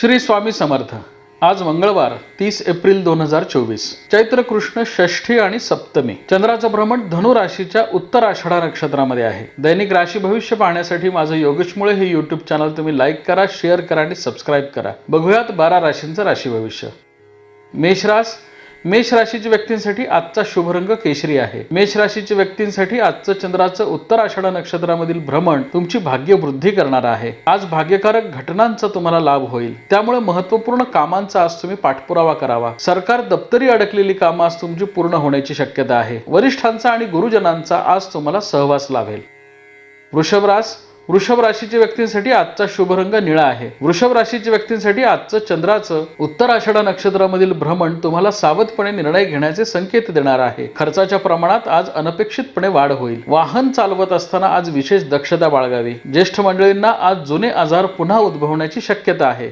श्री स्वामी समर्थ. आज मंगळवार तीस एप्रिल दोन हजार चोवीस. चैत्र कृष्ण षष्ठी आणि सप्तमी. चंद्राचं भ्रमण धनु राशीच्या उत्तर आषाढा नक्षत्रामध्ये आहे. दैनिक राशी भविष्य पाहण्यासाठी माझं योगेशमुळे हे युट्यूब चॅनल तुम्ही लाईक करा शेअर करा आणि सबस्क्राईब करा. बघूयात बारा राशींचं राशी भविष्य. मेषरास मेष राशीच्या व्यक्तींसाठी आजचा शुभ रंग केशरी आहे. मेष राशीच्या व्यक्तींसाठी आजचं चंद्राचं उत्तर आषाढा नक्षत्रामधील भ्रमण तुमची भाग्य वृद्धी करणार आहे. आज भाग्यकारक घटनांचा तुम्हाला लाभ होईल. त्यामुळे महत्त्वपूर्ण कामांचा आज तुम्ही पाठपुरावा करावा. सरकार दप्तरी अडकलेली कामं आज तुमची पूर्ण होण्याची शक्यता आहे. वरिष्ठांचा आणि गुरुजनांचा आज तुम्हाला सहवास लाभेल. वृषभरास वृषभ राशीच्या व्यक्तींसाठी आजचा शुभ रंग निळा आहे. वृषभ राशीच्या व्यक्तींसाठी आजचं चंद्राचं उत्तर आषाढा नक्षत्रामधील भ्रमण तुम्हाला सावधपणे निर्णय घेण्याचे संकेत देणार आहे. खर्चाच्या प्रमाणात आज अनपेक्षितपणे वाढ होईल. वाहन चालवत असताना आज विशेष दक्षता बाळगावी. ज्येष्ठ मंडळींना आज जुने आजार पुन्हा उद्भवण्याची शक्यता आहे.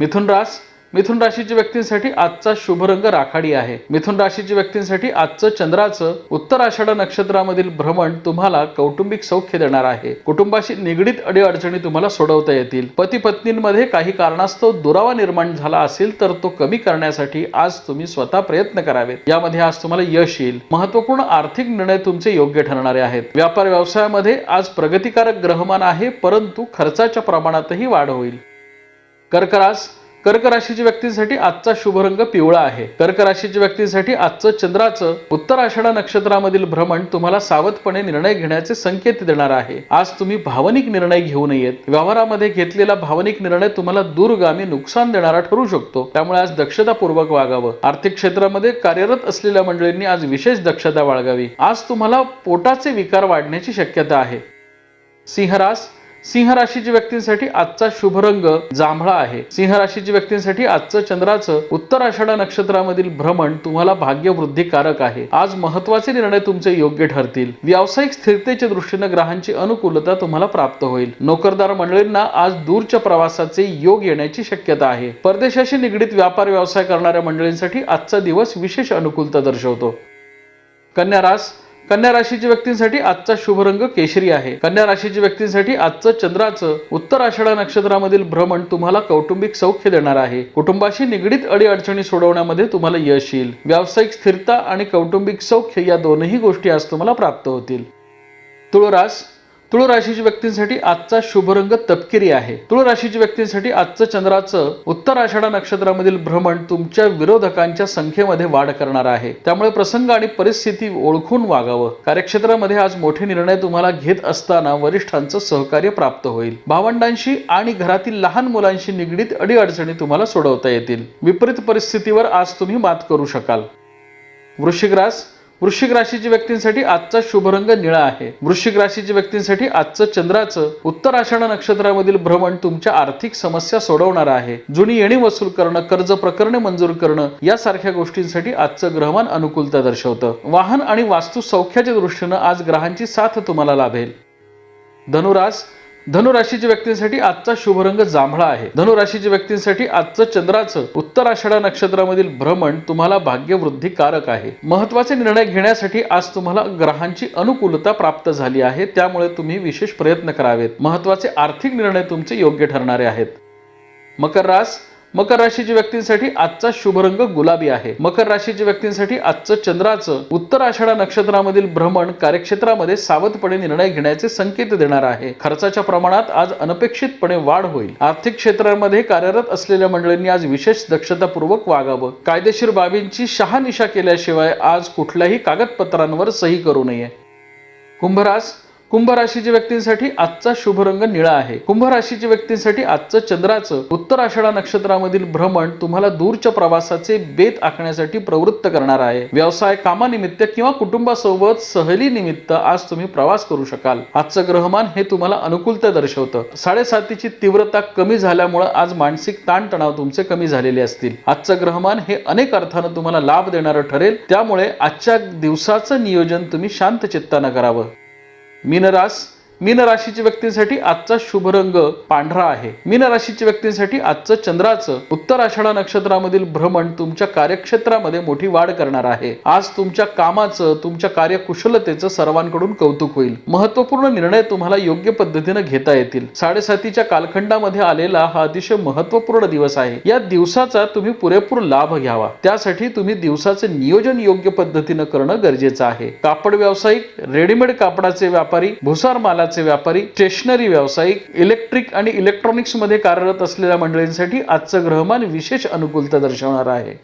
मिथुन रास मिथुन राशीच्या व्यक्तींसाठी आजचा शुभ रंग राखाडी आहे. मिथुन राशीच्या व्यक्तींसाठी आजचं चंद्राचं उत्तर आषाढ नक्षत्रामधील भ्रमण तुम्हाला कौटुंबिक सौख्य देणार आहे. कुटुंबाशी निगडीत अडीअडचणी तुम्हाला सोडवता येतील. पती पत्नींमध्ये काही कारणास्तव दुरावा निर्माण झाला असेल तर तो कमी करण्यासाठी आज तुम्ही स्वतः प्रयत्न करावेत. यामध्ये आज तुम्हाला यश येईल. महत्त्वपूर्ण आर्थिक निर्णय तुमचे योग्य ठरणारे आहेत. व्यापार व्यवसायामध्ये आज प्रगतिकारक ग्रहमान आहे परंतु खर्चाच्या प्रमाणातही वाढ होईल. कर्करास कर्क राशीच्या व्यक्तींसाठी आजचा शुभ रंग पिवळा आहे. कर्क राशीच्या व्यक्तींसाठी आजचं चंद्राचं उत्तर आषाढा नक्षत्रामधील भ्रमण तुम्हाला सावधपणे निर्णय घेण्याचे संकेत देणार आहे. आज तुम्ही भावनिक निर्णय घेऊ नयेत. व्यवहारामध्ये घेतलेला भावनिक निर्णय तुम्हाला दूरगामी नुकसान देणारा ठरू शकतो. त्यामुळे आज दक्षतापूर्वक वागावं. आर्थिक क्षेत्रामध्ये कार्यरत असलेल्या मंडळींनी आज विशेष दक्षता बाळगावी. आज तुम्हाला पोटाचे विकार वाढण्याची शक्यता आहे. सिंहरास सिंह राशीची व्यक्तींसाठी आजचा शुभ रंग जांभळा आहे. सिंह राशीची व्यक्तींसाठी आजचं चंद्राचं उत्तर आषाढा नक्षत्रामधील भ्रमण तुम्हाला भाग्य वृद्धिकारक आहे. आज महत्त्वाचे निर्णय तुमचे योग्य ठरतील. व्यावसायिक स्थिरतेच्या दृष्टीने ग्रहांची अनुकूलता तुम्हाला प्राप्त होईल. नोकरदार मंडळींना आज दूरच्या प्रवासाचे योग येण्याची शक्यता आहे. परदेशाशी निगडीत व्यापार व्यवसाय करणाऱ्या मंडळींसाठी आजचा दिवस विशेष अनुकूलता दर्शवतो. कन्या रास कन्या राशीच्या व्यक्तींसाठी आजचा शुभ रंग केशरी आहे. कन्या राशीच्या व्यक्तींसाठी आजचं चंद्राचं उत्तर आषाढा नक्षत्रामधील भ्रमण तुम्हाला कौटुंबिक सौख्य देणार आहे. कुटुंबाशी निगडीत अडीअडचणी सोडवण्यामध्ये तुम्हाला यश येईल. व्यावसायिक स्थिरता आणि कौटुंबिक सौख्य या दोनही गोष्टी आज तुम्हाला प्राप्त होतील. तुळरास तुळ राशीच्या व्यक्तींसाठी आजचा शुभरंग तपकिरी आहे. तुळ राशीच्या व्यक्तींसाठी आजचं चंद्राचं उत्तर आषाढा नक्षत्रामधील भ्रमण तुमच्या विरोधकांच्या संख्येमध्ये वाढ करणार आहे. त्यामुळे प्रसंग आणि परिस्थिती ओळखून वागावं. कार्यक्षेत्रामध्ये आज मोठे निर्णय तुम्हाला घेत असताना वरिष्ठांचं सहकार्य प्राप्त होईल. भावंडांशी आणि घरातील लहान मुलांशी निगडीत अडीअडचणी तुम्हाला सोडवता येतील. विपरीत परिस्थितीवर आज तुम्ही मात करू शकाल. वृश्चिक रास वृश्चिक राशीच्या व्यक्तींसाठी आजचा शुभ रंग निळा आहे. वृश्चिक राशीच्या व्यक्तींसाठी आजचं चंद्राचं उत्तर आषाढा नक्षत्रामधील भ्रमण तुमच्या आर्थिक समस्या सोडवणार आहे. जुनी येणी वसूल करणं कर्ज प्रकरणे मंजूर करणं यासारख्या गोष्टींसाठी आजचं ग्रहमान अनुकूलता दर्शवतं. वाहन आणि वास्तू सौख्याच्या दृष्टीनं आज ग्रहांची साथ तुम्हाला लाभेल. धनुरास धनुराशीच्या व्यक्तींसाठी आजचा शुभ रंग जांभळा आहे. धनुराशीच्या व्यक्तींसाठी आजचं चंद्राचं उत्तर आषाढा नक्षत्रामधील भ्रमण तुम्हाला भाग्यवृद्धिकारक आहे. महत्त्वाचे निर्णय घेण्यासाठी आज तुम्हाला ग्रहांची अनुकूलता प्राप्त झाली आहे. त्यामुळे तुम्ही विशेष प्रयत्न करावेत. महत्त्वाचे आर्थिक निर्णय तुमचे योग्य ठरणारे आहेत. मकर रास मकर राशीच्या व्यक्तींसाठी आजचा शुभ रंग गुलाबी आहे. मकर राशीच्या व्यक्तींसाठी आजचं चंद्राचं उत्तर आषाढा नक्षत्रामधील भ्रमण कार्यक्षेत्रामध्ये सावधपणे निर्णय घेण्याचे संकेत देणार आहे. खर्चाच्या प्रमाणात आज अनपेक्षितपणे वाढ होईल. आर्थिक क्षेत्रामध्ये कार्यरत असलेल्या मंडळींनी आज विशेष दक्षतापूर्वक वागावं. कायदेशीर बाबींची शहानिशा केल्याशिवाय आज कुठल्याही कागदपत्रांवर सही करू नये. कुंभरास कुंभ राशीच्या व्यक्तींसाठी आजचा शुभ रंग निळा आहे. कुंभ राशीच्या व्यक्तींसाठी आजचं चंद्राचं उत्तर आषाढा नक्षत्रामधील भ्रमण तुम्हाला दूरच्या प्रवासाचे बेत आखण्यासाठी प्रवृत्त करणार आहे. व्यवसाय कामानिमित्त किंवा कुटुंबासोबत सहली निमित्त आज तुम्ही प्रवास करू शकाल. आजचं ग्रहमान हे तुम्हाला अनुकूलता दर्शवतं. साडेसातीची तीव्रता कमी झाल्यामुळे आज मानसिक ताणतणाव तुमचे कमी झालेले असतील. आजचं ग्रहमान हे अनेक अर्थानं तुम्हाला लाभ देणारं ठरेल. त्यामुळे आजच्या दिवसाचं नियोजन तुम्ही शांत चित्तानं करावं. मीनरास मीन राशीच्या व्यक्तींसाठी आजचा शुभ रंग पांढरा आहे. मीन राशीच्या व्यक्तींसाठी आजचं चंद्राचं उत्तर आषाढा नक्षत्रामधील भ्रमण तुमच्या कार्यक्षेत्रामध्ये मोठी वाढ करणार आहे. आज तुमच्या कामाचं तुमच्या कार्यकुशलतेचं सर्वांकडून कौतुक होईल. महत्त्वपूर्ण निर्णय तुम्हाला योग्य पद्धतीने घेता येतील. साडेसातीच्या कालखंडामध्ये आलेला हा अतिशय महत्त्वपूर्ण दिवस आहे. या दिवसाचा तुम्ही पुरेपूर लाभ घ्यावा. त्यासाठी तुम्ही दिवसाचे नियोजन योग्य पद्धतीनं करणं गरजेचं आहे. कापड व्यावसायिक रेडीमेड कापडाचे व्यापारी भुसार माला मालाचे व्यापारी स्टेशनरी व्यावसायिक इलेक्ट्रिक आणि इलेक्ट्रॉनिक्समध्ये कार्यरत असलेल्या मंडळींसाठी आजचं ग्रहमान विशेष अनुकूलता दर्शवणार आहे.